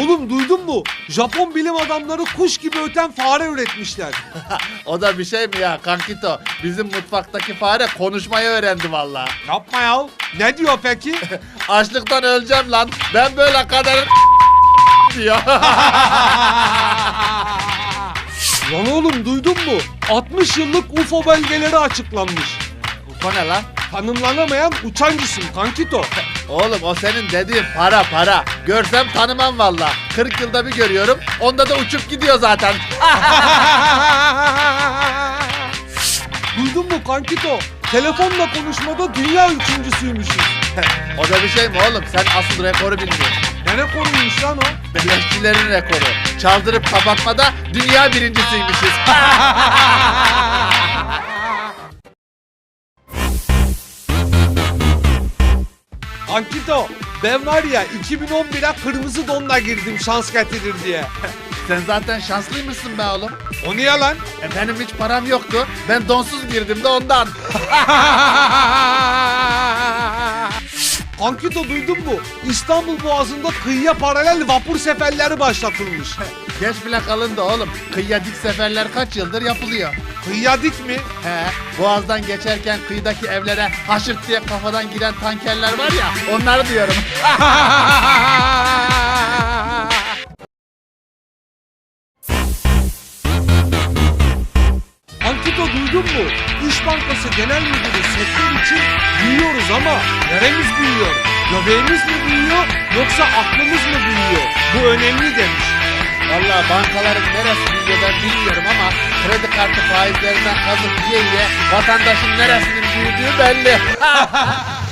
Oğlum duydun mu? Japon bilim adamları kuş gibi öten fare üretmişler. O da bir şey mi ya kankito? Bizim mutfaktaki fare konuşmayı öğrendi vallahi. Yapma ya. Ne diyor peki? Açlıktan öleceğim lan. Ben böyle kadar diyor. Lan oğlum duydun mu? 60 yıllık UFO belgeleri açıklanmış. Bu ne lan? Tanımlanamayan uçan cisim kankito. Oğlum o senin dediğin para para. Görsem tanımam valla. 40 yılda bir görüyorum. Onda da uçup gidiyor zaten. Duydun mu kankito? Telefonla konuşmada dünya üçüncüsüymüşüz. o da bir şey mi oğlum? Sen asıl rekoru bilmiyorsun. Ne rekoruymuş lan o? Beleşçilerin rekoru. Çaldırıp kapatmada dünya birincisiymişiz. Kankito ben var ya 2011'e kırmızı donla girdim şans getirir diye. Sen zaten şanslıymışsın be oğlum. O niye lan? E benim hiç param yoktu. Ben donsuz girdim de ondan. Kankito duydun mu? İstanbul Boğazı'nda kıyıya paralel vapur seferleri başlatılmış. Geç bile kalın da oğlum. Kıyıya dik seferler kaç yıldır yapılıyor. Kıyıya dik mi? He, boğazdan geçerken kıyıdaki evlere haşırt diye kafadan giren tankerler var ya, onları diyorum. Kankito duydun mu? İş Bankası Genel Müdürü sektör için büyüyoruz ama neremiz büyüyor? Göbeğimiz mi büyüyor yoksa aklımız mı büyüyor? Bu önemli demiş. Vallahi bankaların neresi büyüyor ben bilmiyorum ama kredi kartı faizlerinden kazık yiye yiye vatandaşın neresinin büyüdüğü belli.